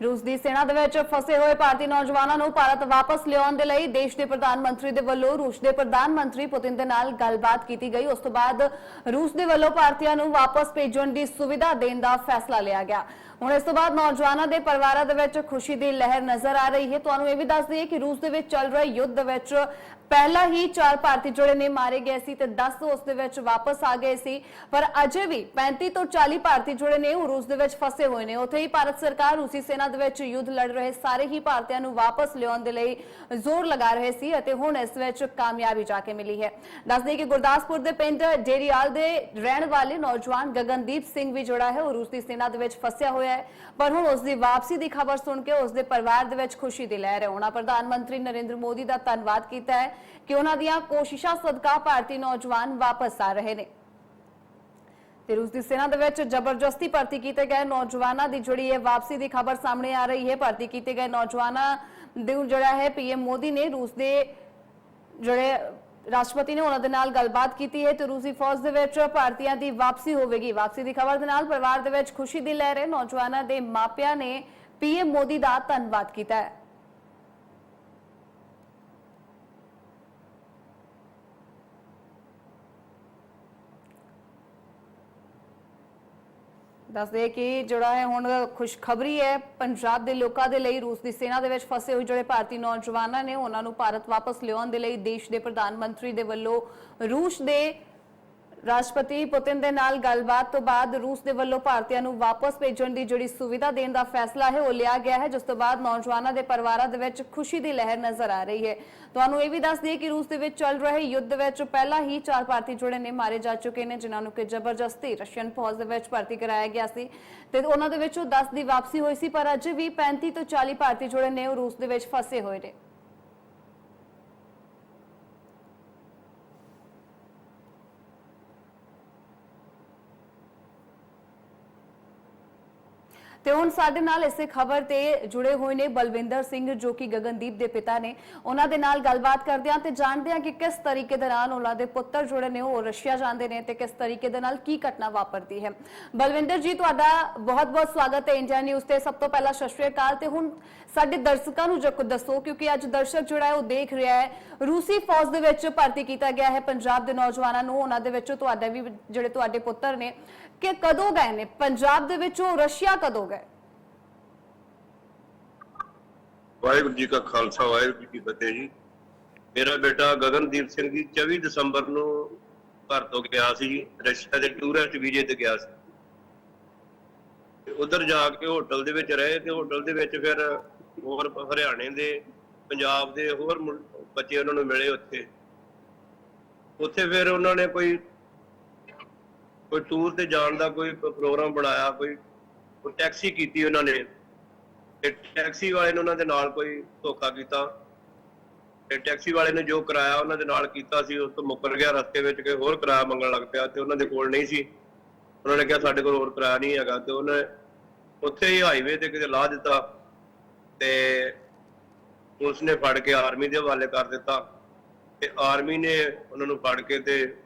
ਰੂਸ ਦੀ ਸੈਨਾ ਦੇ ਵਿੱਚ ਫਸੇ ਹੋਏ ਭਾਰਤੀ ਨੌਜਵਾਨਾਂ ਨੂੰ ਭਾਰਤ ਵਾਪਸ ਲਿਆਉਣ ਦੇ ਲਈ ਦੇਸ਼ ਦੇ ਪ੍ਰਧਾਨ ਮੰਤਰੀ ਦੇ ਵੱਲੋਂ ਰੂਸ ਦੇ ਪ੍ਰਧਾਨ ਮੰਤਰੀ ਪੁਤਿਨ ਦੇ ਨਾਲ ਗੱਲਬਾਤ ਕੀਤੀ ਗਈ। ਉਸ ਤੋਂ ਬਾਅਦ ਰੂਸ ਦੇ ਵੱਲੋਂ ਭਾਰਤੀਆਂ ਨੂੰ ਵਾਪਸ ਭੇਜਣ ਦੀ ਸੁਵਿਧਾ ਦੇਣ ਦਾ ਫੈਸਲਾ ਲਿਆ ਗਿਆ। ਹੁਣ ਇਸ ਤੋਂ ਬਾਅਦ ਨੌਜਵਾਨਾਂ ਦੇ ਪਰਿਵਾਰਾਂ ਦੇ ਵਿੱਚ ਖੁਸ਼ੀ ਦੀ ਲਹਿਰ ਨਜ਼ਰ ਆ ਰਹੀ ਹੈ। ਤੁਹਾਨੂੰ ਇਹ ਵੀ ਦੱਸ ਦਈਏ ਕਿ ਰੂਸ ਦੇ ਵਿੱਚ ਚੱਲ ਰਹੇ ਯੁੱਧ ਦੇ ਵਿੱਚ ਪਹਿਲਾਂ ਹੀ ਚਾਰ ਭਾਰਤੀ ਜਿਹੜੇ ਨੇ ਮਾਰੇ ਗਏ ਸੀ ਤੇ 10 ਉਸ ਦੇ ਵਿੱਚ ਵਾਪਸ ਆ ਗਏ ਸੀ। ਪਰ ਅਜੇ ਵੀ 35 ਤੋਂ 40 ਭਾਰਤੀ ਜਿਹੜੇ ਨੇ ਉਹ ਰੂਸ ਦੇ ਵਿੱਚ ਫਸੇ ਹੋਏ ਨੇ। ਉੱਥੇ ਹੀ ਭਾਰਤ ਸਰਕਾਰ, ਰੂਸੀ ਸੈਨਾ ਦੇ ਵਿੱਚ ਯੁੱਧ ਲੜ ਰਹੇ ਸਾਰੇ ਹੀ ਭਾਰਤੀਆਂ ਨੂੰ ਵਾਪਸ ਲਿਆਉਣ ਦੇ ਲਈ ਜ਼ੋਰ ਲਗਾ ਰਹੇ ਸੀ ਅਤੇ ਹੁਣ ਇਸ ਵਿੱਚ ਕਾਮਯਾਬੀ ਜਾ ਕੇ ਮਿਲੀ ਹੈ। ਦੱਸ ਕਿ ਗੁਰਦਾਸਪੁਰ ਦੇ ਪਿੰਡ ਡੇਰੀਆਲ ਦੇ ਰਹਿਣ ਵਾਲੇ ਨੌਜਵਾਨ ਗਗਨਦੀਪ ਸਿੰਘ ਵੀ ਜਿਹੜਾ ਹੈ। ਉਹ ਰੂਸ ਦੀ ਸੈਨਾ ਦੇ ਵਿੱਚ ਫਸਿਆ ਹੋਇਆ ਹੈ। ਪਰ ਹੁਣ ਉਸ ਦੀ ਵਾਪਸੀ ਦੀ ਖਬਰ ਸੁਣ ਕੇ ਉਸ ਦੇ ਪਰਿਵਾਰ ਦੇ ਵਿੱਚ ਖੁਸ਼ੀ ਦੀ ਲਹਿਰ ਹੈ। ਉਹਨਾਂ ਪ੍ਰਧਾਨ ਮੰਤਰੀ ਨਰਿੰਦਰ ਮੋਦੀ ਦਾ ਧੰਨਵਾਦ ਕੀਤਾ ਹੈ। ਕਿ ਉਹਨਾਂ ਦੀਆਂ ਕੋਸ਼ਿਸ਼ਾਂ ਸਦਕਾ ਭਾਰਤੀ ਨੌਜਵਾਨ ਵਾਪਸ ਆ ਰਹੇ ਨੇ। ਤੇ ਰੂਸ ਦੀ ਸੈਨਾ ਦੇ ਵਿੱਚ ਜ਼ਬਰਦਸਤੀ ਭਰਤੀ ਕੀਤੇ ਗਏ ਨੌਜਵਾਨਾਂ ਦੀ ਜਿਹੜੀ ਹੈ ਵਾਪਸੀ ਦੀ ਖਬਰ ਸਾਹਮਣੇ ਆ ਰਹੀ ਹੈ, ਭਰਤੀ ਕੀਤੇ ਗਏ ਨੌਜਵਾਨਾਂ ਦੇ ਜਿਹੜਾ ਹੈ ਪੀਐਮ ਮੋਦੀ ਨੇ ਰੂਸ ਦੇ ਜਿਹੜੇ ਰਾਸ਼ਟਰਪਤੀ ਨੇ ਉਹਨਾਂ ਦੇ ਨਾਲ ਗੱਲਬਾਤ ਕੀਤੀ ਹੈ ਤੇ ਰੂਸੀ ਫੌਜ ਦੇ ਵਿੱਚ ਭਾਰਤੀਆਂ ਦੀ ਵਾਪਸੀ ਹੋਵੇਗੀ। ਵਾਪਸੀ ਦੀ ਖਬਰ ਦੇ ਨਾਲ ਪਰਿਵਾਰ ਦੇ ਵਿੱਚ ਖੁਸ਼ੀ ਦੀ ਲਹਿਰ ਹੈ। ਨੌਜਵਾਨਾਂ ਦੇ ਮਾਪਿਆਂ ਨੇ ਪੀਐਮ ਮੋਦੀ ਦਾ ਧੰਨਵਾਦ ਕੀਤਾ ਹੈ। ਦੱਸਦੇ ਕਿ ਜਿਹੜਾ ਹੈ ਹੁਣ ਖੁਸ਼ਖਬਰੀ ਹੈ, ਪੰਜਾਬ ਦੇ ਲੋਕਾਂ ਦੇ ਲਈ, ਰੂਸ ਦੀ ਸੈਨਾ ਦੇ ਵਿੱਚ ਫਸੇ ਹੋਏ ਜਿਹੜੇ ਭਾਰਤੀ ਨੌਜਵਾਨਾਂ ਨੇ ਉਹਨਾਂ ਨੂੰ ਭਾਰਤ ਵਾਪਸ ਲਿਆਉਣ ਦੇ ਲਈ ਦੇਸ਼ ਦੇ ਪ੍ਰਧਾਨ ਮੰਤਰੀ ਦੇ ਵੱਲੋਂ ਰੂਸ ਦੇ ਰਾਸ਼ਟਰਪਤੀ ਪੁਤਿਨ ਦੇ ਨਾਲ ਗੱਲਬਾਤ ਤੋਂ ਬਾਅਦ ਰੂਸ ਦੇ ਵੱਲੋਂ ਭਾਰਤੀਆਂ ਨੂੰ ਵਾਪਸ ਭੇਜਣ ਦੀ ਜਿਹੜੀ ਸੁਵਿਧਾ ਦੇਣ ਦਾ ਫੈਸਲਾ ਹੈ, ਉਹ ਲਿਆ ਗਿਆ ਹੈ, ਜਿਸ ਤੋਂ ਬਾਅਦ ਨੌਜਵਾਨਾਂ ਦੇ ਪਰਿਵਾਰਾਂ ਦੇ ਵਿੱਚ ਖੁਸ਼ੀ ਦੀ ਲਹਿਰ ਨਜ਼ਰ ਆ ਰਹੀ ਹੈ। ਤੁਹਾਨੂੰ ਇਹ ਵੀ ਦੱਸ ਦਈਏ ਕਿ ਰੂਸ ਦੇ ਵਿੱਚ ਚੱਲ ਰਹੇ ਯੁੱਧ ਵਿੱਚ ਪਹਿਲਾਂ ਹੀ ਚਾਰ ਭਾਰਤੀ ਜਿਹੜੇ ਨੇ ਮਾਰੇ ਜਾ ਚੁੱਕੇ ਨੇ, ਜਿਨ੍ਹਾਂ ਨੂੰ ਕਿ ਜ਼ਬਰਦਸਤੀ ਰਸ਼ੀਅਨ ਫੌਜ ਦੇ ਵਿੱਚ ਭਰਤੀ ਕਰਾਇਆ ਗਿਆ ਸੀ। ਤੇ ਉਹਨਾਂ ਦੇ ਵਿੱਚੋਂ 10 ਦੀ ਵਾਪਸੀ ਹੋਈ ਸੀ, ਪਰ ਅੱਜ ਵੀ 35 ਤੋਂ 40 ਭਾਰਤੀ ਜਿਹੜੇ ਨੇ ਉਹ ਰੂਸ ਦੇ ਵਿੱਚ ਫਸੇ ਹੋਏ ਨੇ। ਤੇ ਹੁਣ ਸਾਡੇ ਨਾਲ ਇਸੇ ਖਬਰ ਤੇ ਜੁੜੇ ਹੋਏ ਨੇ ਬਲਵਿੰਦਰ ਸਿੰਘ, ਜੋ ਕਿ ਗਗਨਦੀਪ ਦੇ ਪਿਤਾ ਨੇ। ਉਹਨਾਂ ਦੇ ਨਾਲ ਗੱਲਬਾਤ ਕਰਦੇ ਹਾਂ ਤੇ ਜਾਣਦੇ ਹਾਂ ਕਿ ਕਿਸ ਤਰੀਕੇ ਦੇ ਨਾਲ ਉਹਨਾਂ ਦੇ ਪੁੱਤਰ ਜਿਹੜੇ ਨੇ ਉਹ ਰਸ਼ੀਆ ਜਾਂਦੇ ਨੇ ਤੇ ਕਿਸ ਤਰੀਕੇ ਦੇ ਨਾਲ ਕੀ ਘਟਨਾ ਵਾਪਰਦੀ ਹੈ। ਬਲਵਿੰਦਰ ਜੀ, ਤੁਹਾਡਾ ਬਹੁਤ-ਬਹੁਤ ਸਵਾਗਤ ਹੈ ਇੰਡੀਆ ਨਿਊਜ਼ ਤੇ। ਸਭ ਤੋਂ ਪਹਿਲਾਂ ਸਤਿ ਸ਼੍ਰੀ ਅਕਾਲ ਤੇ ਹੁਣ ਸਾਡੇ ਦਰਸ਼ਕਾਂ ਨੂੰ ਜੋ ਦੱਸੋ, ਕਿਉਂਕਿ ਅੱਜ ਦਰਸ਼ਕ ਜਿਹੜਾ ਹੈ ਉਹ ਦੇਖ ਰਿਹਾ ਹੈ, ਰੂਸੀ ਫੌਜ ਦੇ ਵਿੱਚ ਭਰਤੀ ਕੀਤਾ ਗਿਆ ਹੈ। ਪੰਜਾਬ ਦੇ ਨੌਜਵਾਨਾਂ ਨੂੰ ਉਹਨਾਂ ਦੇ ਵਿੱਚੋਂ ਤੁਹਾਡੇ ਵੀ ਜਿਹੜੇ ਤੁਹਾਡੇ ਪੁੱਤਰ ਨੇ, ਕਿ ਕਦੋਂ ਗਏ ਨੇ? ਪੰਜਾਬ ਦੇ ਵਿੱਚੋਂ ਰਸ਼ੀਆ ਕਦੋਂ ਗਏ ਵਾਹਿਗੁਰੂ ਜੀ ਕਾ ਖਾਲਸਾ, ਵਾਹਿਗੁਰੂ ਜੀ ਕੀ ਫਤਿਹ ਜੀ। ਮੇਰਾ ਬੇਟਾ ਗਗਨਦੀਪ ਸਿੰਘ ਜੀ 24 ਦਸੰਬਰ ਨੂੰ ਘਰ ਤੋਂ ਗਿਆ ਸੀ ਰਸ਼ੀਆ ਦੇ ਟੂਰਿਸਟ ਵੀਜ਼ੇ ਤੇ ਗਿਆ ਸੀ। ਤੇ ਉਧਰ ਜਾ ਕੇ ਹੋਟਲ ਦੇ ਵਿੱਚ ਰਹੇ ਤੇ ਹੋਟਲ ਦੇ ਵਿੱਚ ਫਿਰ ਹੋਰ ਹਰਿਆਣੇ ਦੇ, ਪੰਜਾਬ ਦੇ ਹੋਰ ਬੱਚੇ ਉਹਨਾਂ ਨੂੰ ਮਿਲੇ ਉੱਥੇ। ਉੱਥੇ ਫਿਰ ਉਹਨਾਂ ਨੇ ਕੋਈ ਕੋਈ ਟੂਰ ਤੇ ਜਾਣ ਦਾ ਕੋਈ ਪ੍ਰੋਗਰਾਮ ਬਣਾਇਆ, ਕੋਈ ਕੋਈ ਟੈਕਸੀ ਕੀਤੀ ਉਹਨਾਂ ਨੇ। ਤੇ ਟੈਕਸੀ ਵਾਲੇ ਨੇ ਉਹਨਾਂ ਦੇ ਨਾਲ ਕੋਈ ਧੋਖਾ ਕੀਤਾ। ਤੇ ਟੈਕਸੀ ਵਾਲੇ ਨੇ ਜੋ ਕਿਰਾਇਆ ਉਹਨਾਂ ਦੇ ਨਾਲ ਕੀਤਾ ਸੀ ਉਸ ਤੋਂ ਮੁੱਕਰ ਗਿਆ ਰਸਤੇ ਵਿੱਚ ਕਿ ਹੋਰ ਕਿਰਾਇਆ ਮੰਗਣ ਲੱਗ ਪਿਆ ਤੇ ਉਹਨਾਂ ਦੇ ਕੋਲ ਨਹੀਂ ਸੀ। ਉਹਨਾਂ ਨੇ ਕਿਹਾ, ਸਾਡੇ ਕੋਲ ਹੋਰ ਕਿਰਾਇਆ ਨਹੀਂ ਹੈਗਾ। ਤੇ ਉਹਨੇ ਉੱਥੇ ਹੀ ਹਾਈਵੇ ਤੇ ਕਿਤੇ ਲਾ ਦਿੱਤਾ ਤੇ ਪੁਲਿਸ ਨੇ ਫੜ ਕੇ ਆਰਮੀ ਦੇ ਹਵਾਲੇ ਕਰ ਦਿੱਤਾ। ਤੇ ਆਰਮੀ ਨੇ ਉਹਨਾਂ ਨੂੰ ਫੜ ਕੇ ਤੇ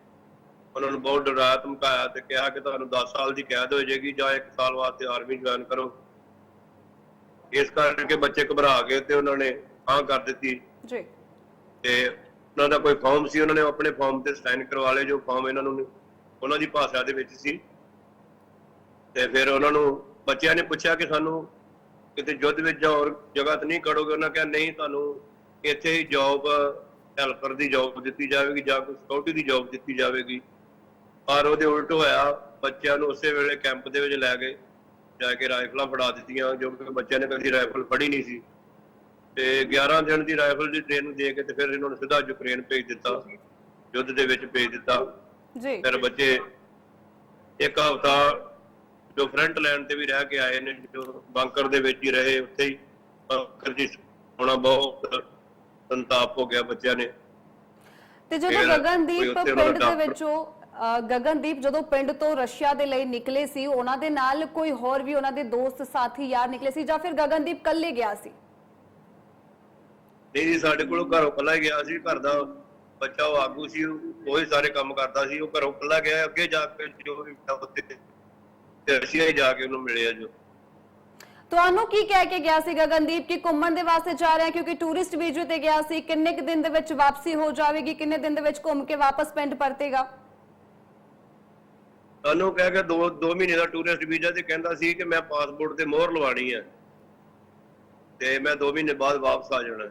ਉਹਨਾਂ ਨੂੰ ਬਹੁਤ ਡਰਾਇਆ, ਧਮਕਾਇਆ ਤੇ ਕਿਹਾ ਕਿ ਤੁਹਾਨੂੰ 10 ਸਾਲ ਦੀ ਕੈਦ ਹੋ ਜਾਏਗੀ ਜਾਂ 1 ਸਾਲ ਵਾਸਤੇ ਆਰਮੀ ਜੁਆਇਨ ਕਰੋ। ਇਸ ਕਰਕੇ ਬੱਚੇ ਘਬਰਾ ਗਏ ਤੇ ਉਹਨਾਂ ਨੇ ਹਾਂ ਕਰ ਦਿੱਤੀ। ਜੀ। ਤੇ ਉਹਨਾਂ ਦਾ ਕੋਈ ਫਾਰਮ ਸੀ ਉਹਨਾਂ ਨੇ ਆਪਣੇ ਫਾਰਮ ਤੇ ਸਾਈਨ ਕਰਵਾ ਲਏ ਜੋ ਫਾਰਮ ਇਹਨਾਂ ਨੂੰ ਉਹਨਾਂ ਦੀ ਭਾਸ਼ਾ ਦੇ ਵਿੱਚ ਸੀ। ਤੇ ਫਿਰ ਉਹਨਾਂ ਨੂੰ ਬੱਚਿਆਂ ਨੇ ਪੁੱਛਿਆ ਕਿ ਸਾਨੂੰ ਕਿਤੇ ਯੁੱਧ ਵਿੱਚ ਜਾਂ ਹੋਰ ਜਗ੍ਹਾ ਤੇ ਨਹੀਂ ਕਰੋਗੇ ਉਹਨਾਂ ਕਿਹਾ ਨਹੀਂ ਤੁਹਾਨੂੰ ਇੱਥੇ ਹੀ ਜੌਬ ਹੈਲਪਰ ਦੀ ਜੌਬ ਦਿੱਤੀ ਜਾਵੇਗੀ ਜਾਂ ਕੋਈ ਸਿਕਿਉਰਿਟੀ ਦੀ ਜੌਬ ਦਿੱਤੀ ਜਾਵੇਗੀ। ਪਰ ਉਹਦੇ ਉਲਟ ਹੋਇਆ ਬੱਚਿਆਂ ਨੂੰ ਉਸੇ ਵੇਲੇ ਕੈਂਪ ਦੇ ਵਿੱਚ ਲੈ ਗਏ। ਜਾ ਕੇ ਰਾਈਫਲਾਂ ਫੜਾ ਦਿੱਤੀਆਂ ਜੋ ਕਿ ਬੱਚਿਆਂ ਨੇ ਕਦੀ ਰਾਈਫਲ ਫੜੀ ਨਹੀਂ ਸੀ। ਤੇ 11 ਦਿਨ ਦੀ ਰਾਈਫਲ ਦੀ ਟ੍ਰੇਨਿੰਗ ਦੇ ਕੇ ਤੇ ਫਿਰ ਇਹਨਾਂ ਨੂੰ ਸਿੱਧਾ ਯੂਕਰੇਨ ਭੇਜ ਦਿੱਤਾ ਯੁੱਧ ਦੇ ਵਿੱਚ ਭੇਜ ਦਿੱਤਾ। ਜੀ। ਫਿਰ ਬੱਚੇ ਇੱਕ ਹਫ਼ਤਾ ਜੋ ਫਰੰਟ ਲਾਈਨ ਤੇ ਵੀ ਰਹਿ ਕੇ ਆਏ ਨੇ ਜੋ ਬੰਕਰ ਦੇ ਵਿੱਚ ਹੀ ਰਹੇ ਉੱਥੇ ਹੀ। ਬੰਕਰ ਜੀ ਹੋਣਾ ਬਹੁਤ ਸੰਤਾਪ ਹੋ ਗਿਆ ਬੱਚਿਆਂ ਨੇ। ਤੇ ਜਦੋਂ ਗਗਨਦੀਪ ਪਿੰਡ ਦਾ ਵਿੱਚੋਂ ਗਗਨਦੀਪ ਜਦੋਂ ਪਿੰਡ ਤੋਂ ਰਸ਼ੀਆ ਦੇ ਲਈ ਨਿਕਲੇ ਸੀ ਉਹਨਾਂ ਦੇ ਨਾਲ ਕੋਈ ਹੋਰ ਵੀ ਉਹਨਾਂ ਦੇ ਦੋਸਤ ਸਾਥੀ ਯਾਰ ਨਿਕਲੇ ਸੀ ਜਾਂ ਫਿਰ ਗਗਨਦੀਪ ਇਕੱਲੇ ਗਿਆ ਸੀ? ਨਹੀਂ ਜੀ ਸਾਡੇ ਕੋਲੋਂ ਘਰੋਂ ਕੱਲਾ ਗਿਆ ਸੀ ਘਰ ਦਾ ਬੱਚਾ ਉਹ ਆਗੂ ਸੀ ਉਹ ਹੀ ਸਾਰੇ ਕੰਮ ਕਰਦਾ ਸੀ ਉਹ ਘਰੋਂ ਕੱਲਾ ਗਿਆ ਅੱਗੇ ਜਾ ਕੇ ਜੋ ਵੀ ਉੱਥੇ ਤੇ ਰਸ਼ੀਆ ਹੀ ਜਾ ਕੇ ਉਹਨੂੰ ਮਿਲਿਆ ਜੋ। ਤੁਹਾਨੂੰ ਕੀ ਕਹਿ ਕੇ ਗਿਆ ਸੀ ਗਗਨਦੀਪ ਕਿ ਘੁੰਮਣ ਦੇ ਵਾਸਤੇ ਜਾ ਰਿਹਾ ਕਿਉਂਕਿ ਟੂਰਿਸਟ ਵੀਜ਼ੇ ਤੇ ਗਿਆ ਸੀ ਕਿੰਨੇ ਕੁ ਦਿਨ ਦੇ ਵਿੱਚ ਵਾਪਸੀ ਹੋ ਜਾਵੇਗੀ ਕਿੰਨੇ ਦਿਨ ਦੇ ਵਿੱਚ ਘੁੰਮ ਕੇ ਵਾਪਸ ਪਿੰਡ ਪਰਤੇਗਾ? ਸਾਨੂੰ ਕਹਿ ਕੇ ਦੋ ਦੋ ਮਹੀਨੇ ਦਾ ਟੂਰਿਸਟ ਵੀਜ਼ਾ ਤੇ ਕਹਿੰਦਾ ਸੀ ਕਿ ਮੈਂ ਪਾਸਪੋਰਟ ਤੇ ਮੋਹਰ ਲਵਾਣੀ ਹੈ ਤੇ ਮੈਂ 2 ਮਹੀਨੇ ਬਾਅਦ ਵਾਪਸ ਆ ਜਾਣਾ।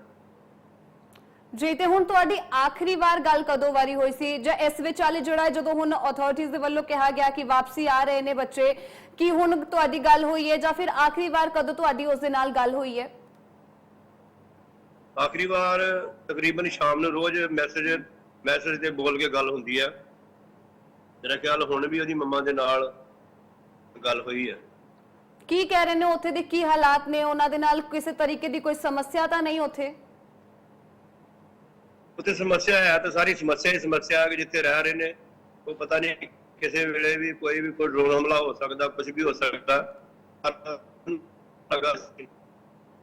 ਜੀ ਤੇ ਹੁਣ ਤੁਹਾਡੀ ਆਖਰੀ ਵਾਰ ਗੱਲ ਕਦੋਂ ਵਾਰੀ ਹੋਈ ਸੀ? ਜਾਂ ਇਸ ਵਿਚਾਲੇ ਜਿਹੜਾ ਹੈ ਜਦੋਂ ਹੁਣ ਅਥਾਰਟੀਆਂ ਦੇ ਵੱਲੋਂ ਕਿਹਾ ਗਿਆ ਕਿ ਵਾਪਸੀ ਆ ਰਹੇ ਨੇ ਬੱਚੇ ਕੀ ਹੁਣ ਤੁਹਾਡੀ ਗੱਲ ਹੋਈ ਹੈ? ਜਾਂ ਫਿਰ ਆਖਰੀ ਵਾਰ ਕਦੋਂ ਤੁਹਾਡੀ ਉਸ ਦੇ ਨਾਲ ਗੱਲ ਹੋਈ ਹੈ? ਆਖਰੀ ਵਾਰ ਤਕਰੀਬਨ ਸ਼ਾਮ ਨੂੰ ਰੋਜ਼ ਮੈਸੇਜ ਮੈਸੇਜ ਤੇ ਬੋਲ ਕੇ ਗੱਲ ਹੁੰਦੀ ਹੈ ਮੇਰਾ ਖਿਆਲ ਹੁਣ ਵੀ ਉਹਦੀ ਮੰਮਾ ਦੇ ਨਾਲ ਗੱਲ ਹੋਈ ਹੈ ਕੀ ਕਹਿ ਰਹੇ ਨੇ ਉੱਥੇ ਦੇ? ਕੀ ਹਾਲਾਤ ਨੇ? ਉਹਨਾਂ ਦੇ ਨਾਲ ਕਿਸੇ ਤਰੀਕੇ ਦੀ ਕੋਈ ਸਮੱਸਿਆ ਤਾਂ ਨਹੀਂ ਉੱਥੇ? ਉੱਥੇ ਸਮੱਸਿਆ ਹੈ ਤਾਂ ਸਾਰੀ ਸਮੱਸਿਆ ਹੀ ਸਮੱਸਿਆ ਹੈ ਕਿ ਜਿੱਥੇ ਰਹਿ ਰਹੇ ਨੇ ਉਹ ਪਤਾ ਨਹੀਂ ਕਿਸੇ ਵੇਲੇ ਵੀ ਕੋਈ ਵੀ ਕੋਈ ਡਰੋਨ ਹਮਲਾ ਹੋ ਸਕਦਾ ਕੁਝ ਵੀ ਹੋ ਸਕਦਾ।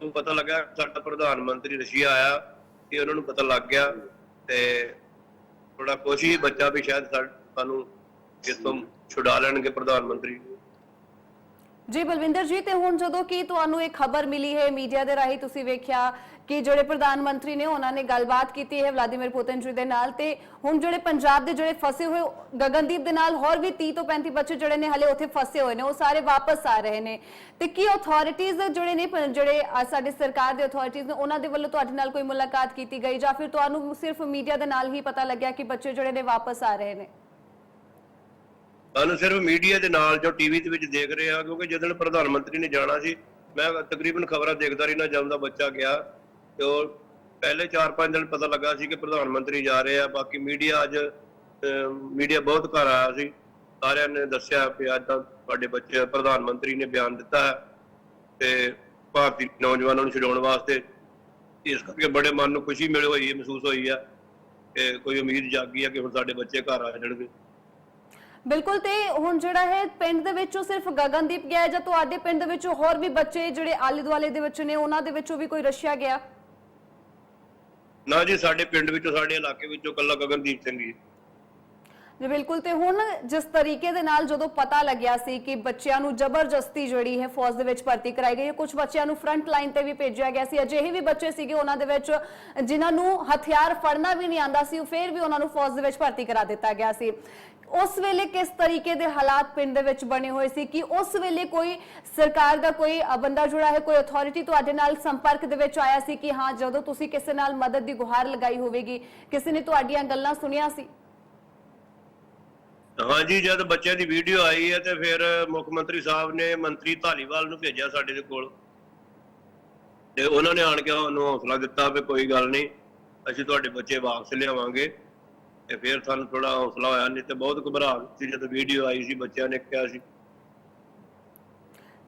ਉਹ ਪਤਾ ਲੱਗਾ ਸਾਡਾ ਪ੍ਰਧਾਨ ਮੰਤਰੀ ਰਸ਼ੀਆ ਆਇਆ ਕਿ ਉਹਨਾਂ ਨੂੰ ਪਤਾ ਲੱਗ ਗਿਆ ਤੇ ਥੋੜਾ ਕੋਸ਼ਿਸ਼ ਬੱਚਾ ਵੀ ਸ਼ਾਇਦ ਸਾਨੂੰ ਇਸ ਤੋਂ ਛੁਡਾ ਲੈਣਗੇ ਪ੍ਰਧਾਨ ਮੰਤਰੀ। ਜੀ ਬਲਵਿੰਦਰ ਜੀ, ਤੇ ਹੁਣ ਜਦੋਂ ਕਿ ਤੁਹਾਨੂੰ ਇਹ ਖਬਰ ਮਿਲੀ ਹੈ ਮੀਡੀਆ ਦੇ ਰਾਹੀਂ, ਤੁਸੀਂ ਵੇਖਿਆ ਕਿ ਜਿਹੜੇ ਪ੍ਰਧਾਨ ਮੰਤਰੀ ਨੇ ਉਹਨਾਂ ਨੇ ਗੱਲਬਾਤ ਕੀਤੀ ਹੈ ਵਲਾਦੀਮੀਰ ਪੁਤਿਨ ਜੀ ਦੇ ਨਾਲ, ਤੇ ਹੁਣ ਜਿਹੜੇ ਪੰਜਾਬ ਦੇ ਜਿਹੜੇ ਫਸੇ ਹੋਏ ਗਗਨਦੀਪ ਦੇ ਨਾਲ ਹੋਰ ਵੀ 30 ਤੋਂ 35 ਬੱਚੇ ਜਿਹੜੇ ਨੇ ਹਲੇ ਉੱਥੇ ਫਸੇ ਹੋਏ ਨੇ, ਉਹ ਸਾਰੇ ਵਾਪਸ ਆ ਰਹੇ ਨੇ। ਤੇ ਕੀ ਅਥਾਰਟੀਆਂ ਜਿਹੜੇ ਨੇ ਜਿਹੜੇ ਸਾਡੇ ਸਰਕਾਰ ਦੇ ਅਥਾਰਟੀਆਂ ਨੇ, ਉਹਨਾਂ ਦੇ ਵੱਲੋਂ ਤੁਹਾਡੇ ਨਾਲ ਕੋਈ ਮੁਲਾਕਾਤ ਕੀਤੀ ਗਈ ਜਾਂ ਫਿਰ ਤੁਹਾਨੂੰ ਸਿਰਫ ਮੀਡੀਆ ਦੇ ਨਾਲ ਹੀ ਪਤਾ ਲੱਗਿਆ ਕਿ ਬੱਚੇ ਜਿਹੜੇ ਨੇ ਵਾਪਸ ਆ ਰਹੇ ਨੇ? ਸਾਨੂੰ ਸਿਰਫ ਮੀਡੀਆ ਦੇ ਨਾਲ ਜੋ ਟੀਵੀ ਦੇ ਵਿੱਚ ਦੇਖ ਰਹੇ ਆ, ਕਿਉਂਕਿ ਜਦੋਂ ਪ੍ਰਧਾਨ ਮੰਤਰੀ ਨੇ ਜਾਣਾ ਸੀ, ਮੈਂ ਤਕਰੀਬਨ ਖਬਰਾਂ ਦੇਖਦਾ ਰਹੀ ਨਾ ਜਦੋਂ ਬੱਚਾ ਗਿਆ, ਤੇ ਉਹ ਪਹਿਲੇ 4-5 ਦਿਨ ਪਤਾ ਲੱਗਾ ਸੀ ਕਿ ਪ੍ਰਧਾਨ ਮੰਤਰੀ ਜਾ ਰਹੇ ਆ, ਬਾਕੀ ਮੀਡੀਆ ਅੱਜ ਮੀਡੀਆ ਬਹੁਤ ਘਰ ਆਇਆ ਸੀ। ਸਾਰਿਆਂ ਨੇ ਦੱਸਿਆ ਕਿ ਅੱਜ ਤਾਂ ਤੁਹਾਡੇ ਬੱਚੇ, ਪ੍ਰਧਾਨ ਮੰਤਰੀ ਨੇ ਬਿਆਨ ਦਿੱਤਾ ਹੈ, ਤੇ ਭਾਰਤੀ ਨੌਜਵਾਨਾਂ ਨੂੰ ਛਡਾਉਣ ਵਾਸਤੇ ਇਸ ਕਰਕੇ ਬੜੇ ਮਨ ਨੂੰ ਖੁਸ਼ੀ ਮਿਲੀ ਹੋਈ ਹੈ ਮਹਿਸੂਸ ਹੋਈ ਹੈ ਕਿ ਕੋਈ ਉਮੀਦ ਜਾਗੀ ਹੈ ਕਿ ਹੁਣ ਸਾਡੇ ਬੱਚੇ ਘਰ ਆ ਜਾਣਗੇ। ਬਿਲਕੁਲ ਤੇ ਹੁਣ ਜਿਹੜਾ ਹੈ ਪਿੰਡ ਦੇ ਵਿੱਚੋਂ ਸਿਰਫ ਗਗਨਦੀਪ ਗਿਆ ਜਾਂ ਤੁਹਾਡੇ ਪਿੰਡ ਦੇ ਵਿੱਚੋਂ ਹੋਰ ਵੀ ਬੱਚੇ ਜਿਹੜੇ ਆਲੇ ਦੁਆਲੇ ਦੇ ਵਿੱਚ ਨੇ, ਉਹਨਾਂ ਦੇ ਵਿੱਚੋਂ ਵੀ ਕੋਈ ਰਸ਼ਿਆ ਗਿਆ? ਨਾ ਜੀ, ਸਾਡੇ ਪਿੰਡ ਵਿੱਚੋਂ, ਸਾਡੇ ਇਲਾਕੇ ਵਿੱਚੋਂ ਕੱਲਾ ਗਗਨਦੀਪ ਸਿੰਘ ਜੀ। ਜੀ, ਬਿਲਕੁਲ। ਤੇ ਹੁਣ ਜਿਸ ਤਰੀਕੇ ਦੇ ਨਾਲ ਜਦੋਂ ਪਤਾ ਲੱਗਿਆ ਸੀ ਕਿ ਬੱਚਿਆਂ ਨੂੰ ਜ਼ਬਰਦਸਤੀ ਜਿਹੜੀ ਹੈ ਫੌਜ ਦੇ ਵਿੱਚ ਭਰਤੀ ਕਰਾਈ ਗਈ ਹੈ, ਕੁਝ ਬੱਚਿਆਂ ਨੂੰ ਫਰੰਟ ਲਾਈਨ ਤੇ ਵੀ ਭੇਜਿਆ ਗਿਆ ਸੀ। ਅਜਿਹੇ ਵੀ ਬੱਚੇ ਸੀਗੇ ਉਹਨਾਂ ਦੇ ਵਿੱਚ ਜਿਨ੍ਹਾਂ ਨੂੰ ਹਥਿਆਰ ਫੜਨਾ ਵੀ ਨਹੀਂ ਆਂਦਾ ਸੀ ਫਿਰ ਵੀ ਉਹਨਾਂ ਨੂੰ ਫੌਜ ਦੇ ਵਿੱਚ ਭਰਤੀ ਕਰਾ ਦਿੱਤਾ ਗਿਆ ਸੀ। ਉਸ ਵੇਲੇ ਕਿਸ ਤਰੀਕੇ ਦੇ ਹਾਲਾਤ ਪਿੰਡ ਦੇ ਵਿੱਚ ਬਣੇ ਹੋਏ ਸੀ ਕਿ ਉਸ ਵੇਲੇ ਕੋਈ ਸਰਕਾਰ ਦਾ ਕੋਈ ਬੰਦਾ ਜੁੜਾ ਹੈ, ਕੋਈ ਅਥਾਰਟੀ ਤੁਹਾਡੇ ਨਾਲ ਸੰਪਰਕ ਦੇ ਵਿੱਚ ਆਇਆ ਸੀ ਕਿ ਹਾਂ, ਜਦੋਂ ਤੁਸੀਂ ਕਿਸੇ ਨਾਲ ਮਦਦ ਦੀ ਗੁਹਾਰ ਲਗਾਈ ਹੋਵੇਗੀ, ਕਿਸੇ ਨੇ ਤੁਹਾਡੀਆਂ ਗੱਲਾਂ ਸੁਣੀਆਂ ਸੀ? ਹਾਂਜੀ, ਜਦ ਬੱਚਿਆਂ ਦੀ ਵੀਡੀਓ ਆਈ ਹੈ ਤੇ ਫਿਰ ਮੁੱਖ ਮੰਤਰੀ ਸਾਹਿਬ ਨੇ ਮੰਤਰੀ ਧਾਲੀਵਾਲ ਨੂੰ ਭੇਜਿਆ ਸਾਡੇ ਦੇ ਕੋਲ। ਤੇ ਉਹਨਾਂ ਨੇ ਆਣ ਕੇ ਉਹਨੂੰ ਹੌਸਲਾ ਦਿੱਤਾ ਵੀ ਕੋਈ ਗੱਲ ਨਹੀਂ, ਅਸੀਂ ਤੁਹਾਡੇ ਬੱਚੇ ਵਾਪਸ ਲਿਆਵਾਂਗੇ। ਤੇ ਫਿਰ ਸਾਨੂੰ ਥੋੜਾ ਹੌਸਲਾ ਹੋਇਆ, ਨਹੀਂ ਤੇ ਬਹੁਤ ਘਬਰਾ ਗਏ ਜਦੋਂ ਵੀਡੀਓ ਆਈ ਸੀ, ਬੱਚਿਆਂ ਨੇ ਕਿਹਾ ਸੀ।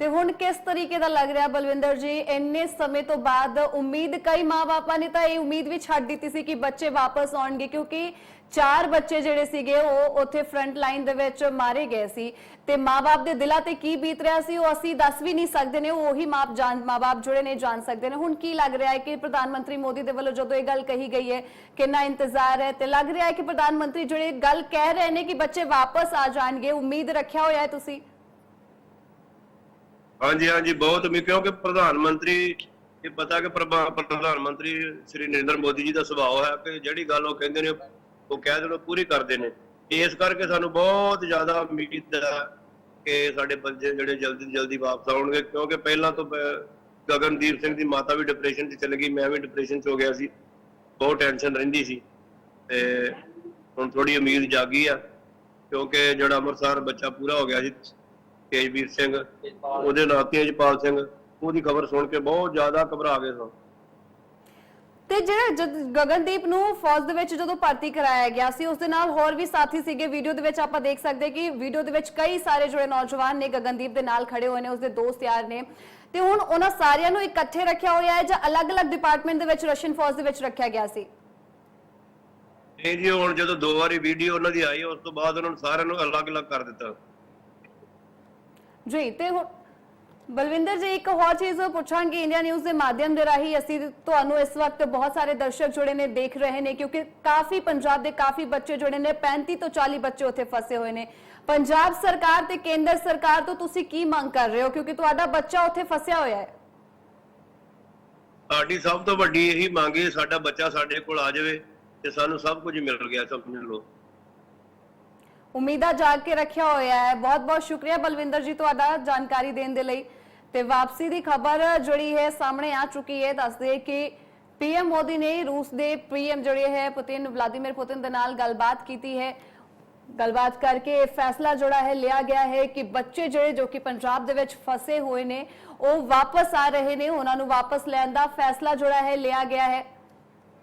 ਤੇ ਹੁਣ ਕਿਸ ਤਰੀਕੇ ਦਾ ਲੱਗ ਰਿਹਾ ਬਲਵਿੰਦਰ ਜੀ? ਇੰਨੇ ਸਮੇਂ ਤੋਂ ਬਾਅਦ ਉਮੀਦ ਕਈ ਮਾਪਿਆਂ ਨੇ ਤਾਂ ਇਹ ਉਮੀਦ ਵੀ ਛੱਡ ਦਿੱਤੀ ਸੀ ਕਿ ਬੱਚੇ ਵਾਪਸ ਆਉਣਗੇ, ਕਿਉਂਕਿ ਚਾਰ ਬੱਚੇ ਜਿਹੜੇ ਸੀਗੇ ਉਹ ਉੱਥੇ ਫਰੰਟ ਲਾਈਨ ਦੇ ਵਿੱਚ ਮਾਰੇ ਗਏ ਸੀ। ਤੇ ਮਾਪੇ ਦੇ ਦਿਲਾਂ ਤੇ ਕੀ ਬੀਤ ਰਿਹਾ ਸੀ, ਉਹ ਅਸੀਂ ਦੱਸ ਵੀ ਨਹੀਂ ਸਕਦੇ ਨੇ, ਉਹੀ ਮਾਪ ਜਾਣ ਮਾਪੇ ਜਿਹੜੇ ਨੇ, ਜਾਣ ਸਕਦੇ ਨੇ। ਹੁਣ ਕੀ ਲੱਗ ਰਿਹਾ ਹੈ ਕਿ ਪ੍ਰਧਾਨ ਮੰਤਰੀ ਮੋਦੀ ਦੇ ਵੱਲੋਂ ਜਦੋਂ ਇਹ ਗੱਲ ਕਹੀ ਗਈ ਹੈ ਕਿੰਨਾ ਇੰਤਜ਼ਾਰ ਹੈ, ਤੇ ਲੱਗ ਰਿਹਾ ਹੈ ਕਿ ਪ੍ਰਧਾਨ ਮੰਤਰੀ ਜਿਹੜੇ ਗੱਲ ਕਹਿ ਰਹੇ ਨੇ ਕਿ ਬੱਚੇ ਵਾਪਸ ਆ ਜਾਣਗੇ, ਉਮੀਦ ਰੱਖਿਆ ਹੋਇਆ ਹੈ ਤੁਸੀਂ? ਹਾਂਜੀ ਹਾਂਜੀ, ਬਹੁਤ ਉਮੀਦ ਕਿਉਂਕਿ ਪ੍ਰਧਾਨ ਮੰਤਰੀ, ਇਹ ਪਤਾ ਕਿ ਪ੍ਰਭਾ- ਪ੍ਰਧਾਨ ਮੰਤਰੀ ਸ੍ਰੀ ਨਰਿੰਦਰ ਮੋਦੀ ਜੀ ਦਾ ਸੁਭਾਅ ਹੈ ਕਿ ਜਿਹੜੀ ਗੱਲ ਉਹ ਕਹਿੰਦੇ ਨੇ, ਉਹ ਕਹਿ ਦੇਣ ਪੂਰੀ ਕਰਦੇ ਨੇ। ਇਸ ਕਰਕੇ ਸਾਨੂੰ ਬਹੁਤ ਜ਼ਿਆਦਾ ਉਮੀਦ ਹੈ ਕਿ ਸਾਡੇ ਬੱਚੇ ਜਿਹੜੇ ਜਲਦੀ ਤੋਂ ਜਲਦੀ ਵਾਪਸ ਆਉਣਗੇ, ਕਿਉਂਕਿ ਪਹਿਲਾਂ ਤੋਂ ਗਗਨਦੀਪ ਸਿੰਘ ਦੀ ਮਾਤਾ ਵੀ ਡਿਪਰੈਸ਼ਨ 'ਚ ਚਲੀ ਗਈ, ਮੈਂ ਵੀ ਡਿਪਰੈਸ਼ਨ 'ਚ ਹੋ ਗਿਆ ਸੀ। ਬਹੁਤ ਟੈਨਸ਼ਨ ਰਹਿੰਦੀ ਸੀ। ਤੇ ਹੁਣ ਥੋੜੀ ਉਮੀਦ ਜਾਗੀ ਆ, ਕਿਉਂਕਿ ਜਿਹੜਾ ਅੰਮ੍ਰਿਤਸਰ ਬੱਚਾ ਪੂਰਾ ਹੋ ਗਿਆ ਸੀ ਤੇਜਵੀਰ ਸਿੰਘ ਉਹਦੇ ਨਾਲ ਤੇਜਪਾਲ ਸਿੰਘ ਉਹਦੀ ਖਬਰ ਸੁਣ ਕੇ ਬਹੁਤ ਜ਼ਿਆਦਾ ਘਬਰਾ ਗਏ ਸਾਂ। ਤੇ ਜਿਹੜਾ ਜਦ ਗਗਨਦੀਪ ਨੂੰ ਫੌਜ ਦੇ ਵਿੱਚ ਜਦੋਂ ਭਰਤੀ ਕਰਾਇਆ ਗਿਆ ਸੀ ਉਸ ਦੇ ਨਾਲ ਹੋਰ ਵੀ ਸਾਥੀ ਸੀਗੇ। ਵੀਡੀਓ ਦੇ ਵਿੱਚ ਆਪਾਂ ਦੇਖ ਸਕਦੇ ਕਿ ਵੀਡੀਓ ਦੇ ਵਿੱਚ ਕਈ ਸਾਰੇ ਜਿਹੜੇ ਨੌਜਵਾਨ ਨੇ ਗਗਨਦੀਪ ਦੇ ਨਾਲ ਖੜੇ ਹੋਏ ਨੇ ਉਸਦੇ ਦੋਸਤ ਯਾਰ ਨੇ। ਤੇ ਹੁਣ ਉਹਨਾਂ ਸਾਰਿਆਂ ਨੂੰ ਇਕੱਠੇ ਰੱਖਿਆ ਹੋਇਆ ਹੈ ਜਾਂ ਅਲੱਗ-ਅਲੱਗ ਡਿਪਾਰਟਮੈਂਟ ਦੇ ਵਿੱਚ ਰਸ਼ੀਅਨ ਫੌਜ ਦੇ ਵਿੱਚ ਰੱਖਿਆ ਗਿਆ ਸੀ? ਇਹ ਜੀ ਹੁਣ ਜਦੋਂ ਦੋ ਵਾਰੀ ਵੀਡੀਓ ਉਹਨਾਂ ਦੀ ਆਈ ਉਸ ਤੋਂ ਬਾਅਦ ਉਹਨਾਂ ਨੂੰ ਸਾਰਿਆਂ ਨੂੰ ਅਲੱਗ-ਅਲੱਗ ਕਰ ਦਿੱਤਾ। ਜੀ, ਤੇ ਹੁਣ ਬਲਵਿੰਦਰ ਜੀ, ਇੱਕ ਹੋਰ ਚੀਜ਼ ਪੁੱਛਾਂਗੇ ਇੰਡੀਆ ਨਿਊਜ਼ ਦੇ ਮਾਧਿਅਮ ਦੇ ਰਾਹੀਂ ਅਸੀਂ ਤੁਹਾਨੂੰ ਇਸ ਵਕਤ ਬਹੁਤ ਸਾਰੇ ਦਰਸ਼ਕ ਜੁੜੇ ਨੇ, ਦੇਖ ਰਹੇ ਨੇ, ਕਿਉਂਕਿ ਕਾਫੀ ਪੰਜਾਬ ਦੇ ਕਾਫੀ ਬੱਚੇ ਜੁੜੇ ਨੇ 35 ਤੋਂ 40 ਬੱਚੇ ਉੱਥੇ ਫਸੇ ਹੋਏ ਨੇ। ਪੰਜਾਬ ਸਰਕਾਰ ਤੇ ਕੇਂਦਰ ਸਰਕਾਰ ਤੋਂ ਤੁਸੀਂ ਕੀ ਮੰਗ ਕਰ ਰਹੇ ਹੋ? ਕਿਉਂਕਿ ਤੁਹਾਡਾ ਬੱਚਾ ਉੱਥੇ ਫਸਿਆ ਹੋਇਆ ਹੈ। ਸਾਡੀ ਸਭ ਤੋਂ ਵੱਡੀ ਇਹੀ ਮੰਗ ਹੈ, ਸਾਡਾ ਬੱਚਾ ਸਾਡੇ ਕੋਲ ਆ ਜਾਵੇ ਤੇ ਸਾਨੂੰ ਸਭ ਕੁਝ ਮਿਲ ਗਿਆ ਸਮਝ ਲਓ ਉਮੀਦਾਂ ਜਾਗ ਕੇ ਰੱਖਿਆ ਹੋਇਆ ਹੈ। ਬਹੁਤ ਬਹੁਤ ਸ਼ੁਕਰੀਆ ਬਲਵਿੰਦਰ ਜੀ ਤੁਹਾਡਾ ਜਾਣਕਾਰੀ ਦੇਣ ਦੇ ਲਈ। ਤੇ ਵਾਪਸੀ ਦੀ ਖਬਰ ਜਿਹੜੀ ਹੈ ਸਾਹਮਣੇ ਆ ਚੁੱਕੀ ਹੈ। ਦੱਸਦੇ ਕਿ ਪੀਐਮ ਮੋਦੀ ਨੇ ਰੂਸ ਦੇ ਪੀਐਮ ਜਿਹੜੇ ਹੈ ਪੁਤਿਨ ਵਲਾਦੀਮੀਰ ਪੁਤਿਨ ਦੇ ਨਾਲ ਗੱਲਬਾਤ ਕੀਤੀ ਹੈ। ਗੱਲਬਾਤ ਕਰਕੇ ਇਹ ਫੈਸਲਾ ਜਿਹੜਾ ਹੈ ਲਿਆ ਗਿਆ ਹੈ ਕਿ ਬੱਚੇ ਜਿਹੜੇ ਜੋ ਕਿ ਪੰਜਾਬ ਦੇ ਵਿੱਚ ਫਸੇ ਹੋਏ ਨੇ, ਉਹ ਵਾਪਸ ਆ ਰਹੇ ਨੇ। ਉਹਨਾਂ ਨੂੰ ਵਾਪਸ ਲੈਣ ਦਾ ਫੈਸਲਾ ਜਿਹੜਾ ਹੈ ਲਿਆ ਗਿਆ ਹੈ।